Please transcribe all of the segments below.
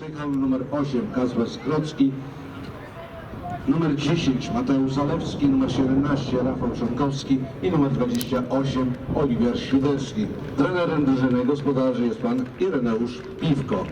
Przyjechał numer 8 Kazper Skrocki, numer 10 Mateusz Zalewski, numer 17 Rafał Szonkowski i numer 28 Oliwier Świderski. Trenerem drużyny gospodarzy jest pan Ireneusz Piwko.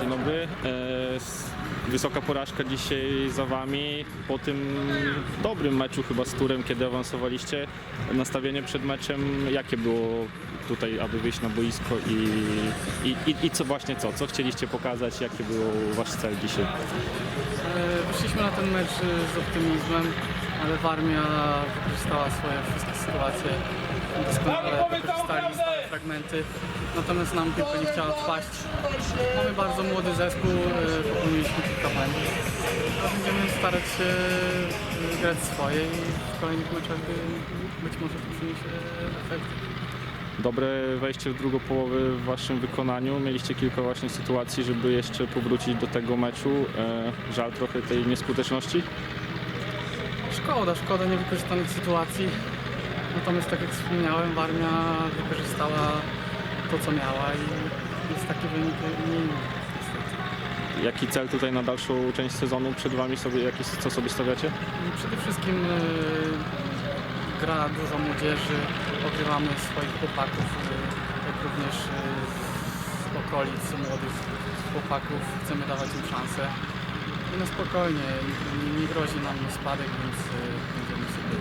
Dzień dobry. E, Wysoka porażka dzisiaj za Wami. Po tym dobrym meczu chyba z Turem, kiedy awansowaliście, nastawienie przed meczem, jakie było tutaj, aby wyjść na boisko i, i, i, i co właśnie co? Co chcieliście pokazać? Jaki był Wasz cel dzisiaj? E, Wyszliśmy na ten mecz e, z optymizmem, ale Warmia wykorzystała swoje wszystkie sytuacje. Doskonale wykorzystali stałe fragmenty, natomiast nam piłka nie chciała wpaść. Mamy bardzo młody zespół, e, popełniliśmy kilka błędów. A będziemy starać się e, grać swoje i w kolejnych meczach być może to przyniesie efekt. Dobre wejście w drugą połowę w Waszym wykonaniu. Mieliście kilka właśnie sytuacji, żeby jeszcze powrócić do tego meczu. E, żal trochę tej nieskuteczności. Szkoda, szkoda niewykorzystanych sytuacji. Natomiast tak jak wspomniałem, Warmia wykorzystała to, co miała i jest taki wynik mniej niestety. Jaki cel tutaj na dalszą część sezonu przed Wami sobie, jaki, co sobie stawiacie? I Przede wszystkim e, gra dużo młodzieży, ogrywamy swoich chłopaków, e, jak również e, z okolic młodych chłopaków, chcemy dawać im szansę. I no spokojnie, nie, nie grozi nam spadek, więc e, będziemy sobie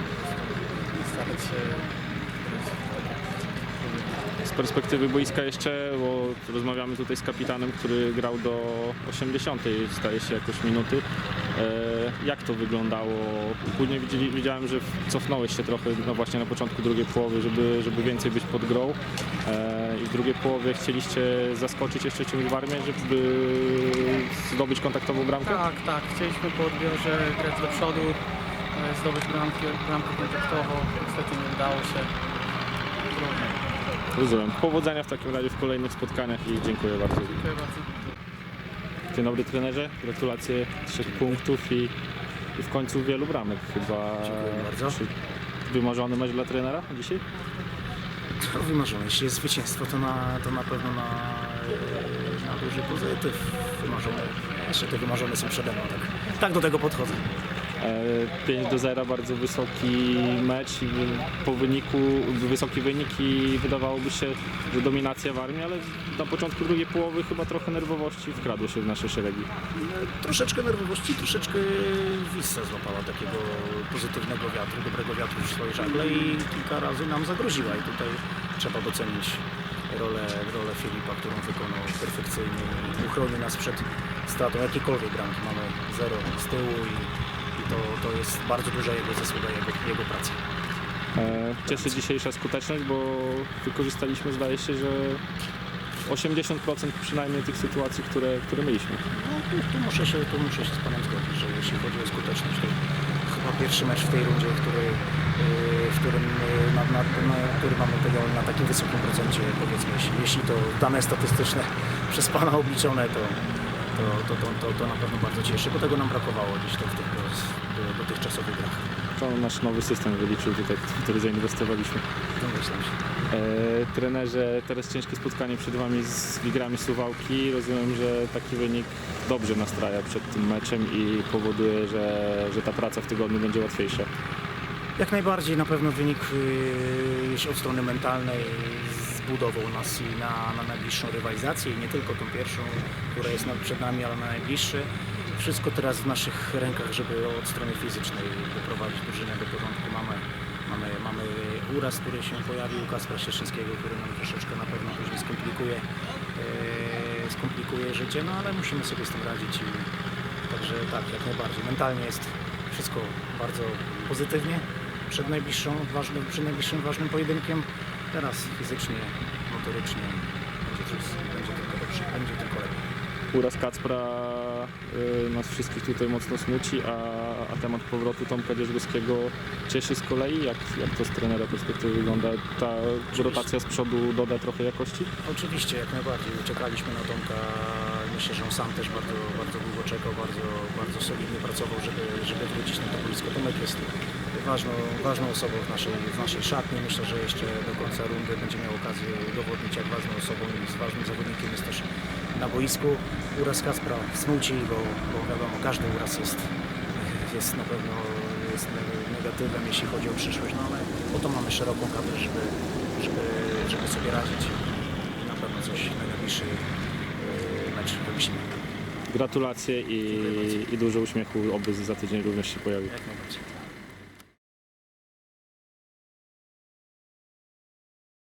starać się Z perspektywy boiska jeszcze, bo rozmawiamy tutaj z kapitanem, który grał do 80, staje się jakoś minuty. E, jak to wyglądało? Później widziałem, że cofnąłeś się trochę no właśnie na początku drugiej połowy, żeby, żeby więcej być pod grą. E, I w drugiej połowie chcieliście zaskoczyć jeszcze czymś w armię, żeby zdobyć kontaktową bramkę? Tak, tak. Chcieliśmy po odbiorze grać do przodu, e, zdobyć bramkę, bramkę kontaktową. Niestety nie udało się. Trudno. Rozumiem. Powodzenia w takim razie w kolejnych spotkaniach i dziękuję bardzo. Dziękuję bardzo. Dzień dobry trenerze, gratulacje trzech punktów i, i w końcu wielu bramek chyba. Dziękuję bardzo. Czy wymarzony mecz dla trenera dzisiaj? To wymarzone. Jeśli jest zwycięstwo, to na, to na pewno na, na duży pozytyw. Wymarzone. Jeszcze te wymarzone są przede mną. Tak, tak do tego podchodzę. E, 5 do 0, bardzo wysoki mecz i po wyniku, wysoki wynik i wydawałoby się, że dominacja w armii, ale na początku drugiej połowy chyba trochę nerwowości wkradło się w nasze szeregi. E, Troszeczkę nerwowości, troszeczkę Wissa złapała takiego pozytywnego wiatru, dobrego wiatru w swoje żagle i kilka razy nam zagroziła. I tutaj trzeba docenić rolę, rolę Filipa, którą wykonał perfekcyjnie i uchronił nas przed stratą jakiejkolwiek bramki. Mamy zero z tyłu i to, to jest bardzo duża jego zasługa, jego, jego praca. E, Cieszy dzisiejsza skuteczność, bo wykorzystaliśmy zdaje się, że 80% przynajmniej tych sytuacji, które, które mieliśmy. No, tu, tu, muszę się, tu muszę się z Panem zgodzić, że jeśli chodzi o skuteczność, to chyba pierwszy mecz w tej rundzie, który, yy, w którym, yy, na, na, na, który mamy tego na takim wysokim procencie, powiedzmy, jeśli, jeśli to dane statystyczne przez Pana obliczone, to, to, to, to, to, to na pewno bardzo cieszy, bo tego nam brakowało gdzieś to w tych do, dotychczasowych grach. To nasz nowy system wyliczył tutaj, w który zainwestowaliśmy. Domyślam się. E, trenerze, teraz ciężkie spotkanie przed Wami z Wigrami Suwałki. Rozumiem, że taki wynik dobrze nastraja przed tym meczem i powoduje, że, że ta praca w tygodniu będzie łatwiejsza. Jak najbardziej na pewno wynik yy, jeśli od strony mentalnej zbudował nas i na, na najbliższą rywalizację i nie tylko tą pierwszą, która jest przed nami, ale na najbliższy. Wszystko teraz w naszych rękach, żeby od strony fizycznej doprowadzić drużynę do porządku. Mamy, mamy, mamy uraz, który się pojawił, Kaspra Cieszyńskiego, który nam troszeczkę na pewno później skomplikuje, yy, skomplikuje życie, no ale musimy sobie z tym radzić i także tak, jak najbardziej. Mentalnie jest wszystko bardzo pozytywnie przed najbliższą, ważnym, przed najbliższym ważnym pojedynkiem. Teraz fizycznie, motorycznie będzie, będzie tylko dobrze, będzie tylko lepiej. Uraz Kacpra y, nas wszystkich tutaj mocno smuci, a, a temat powrotu Tomka Dzierżgowskiego cieszy z kolei. Jak, jak to z trenera perspektywy wygląda? Ta rotacja z przodu doda trochę jakości? Oczywiście, jak najbardziej. Czekaliśmy na Tomka. Myślę, że on sam też bardzo, bardzo długo czekał, bardzo, bardzo solidnie pracował, żeby, żeby wrócić na to boisko. Tomek jest ważną, ważną osobą w naszej, w naszej szatni. Myślę, że jeszcze do końca rundy będzie miał okazję udowodnić, jak ważną osobą i z ważnym zawodnikiem jest też na boisku. Uraz Kaspra smuci, bo, bo wiadomo, każdy uraz jest, jest na pewno jest negatywem, jeśli chodzi o przyszłość, no ale po to mamy szeroką kadrę, żeby, żeby, żeby sobie radzić i na pewno coś na najbliższy yy, mecz wymyślimy. Gratulacje i, i dużo uśmiechu, oby za tydzień również się pojawi. Jak najbardziej.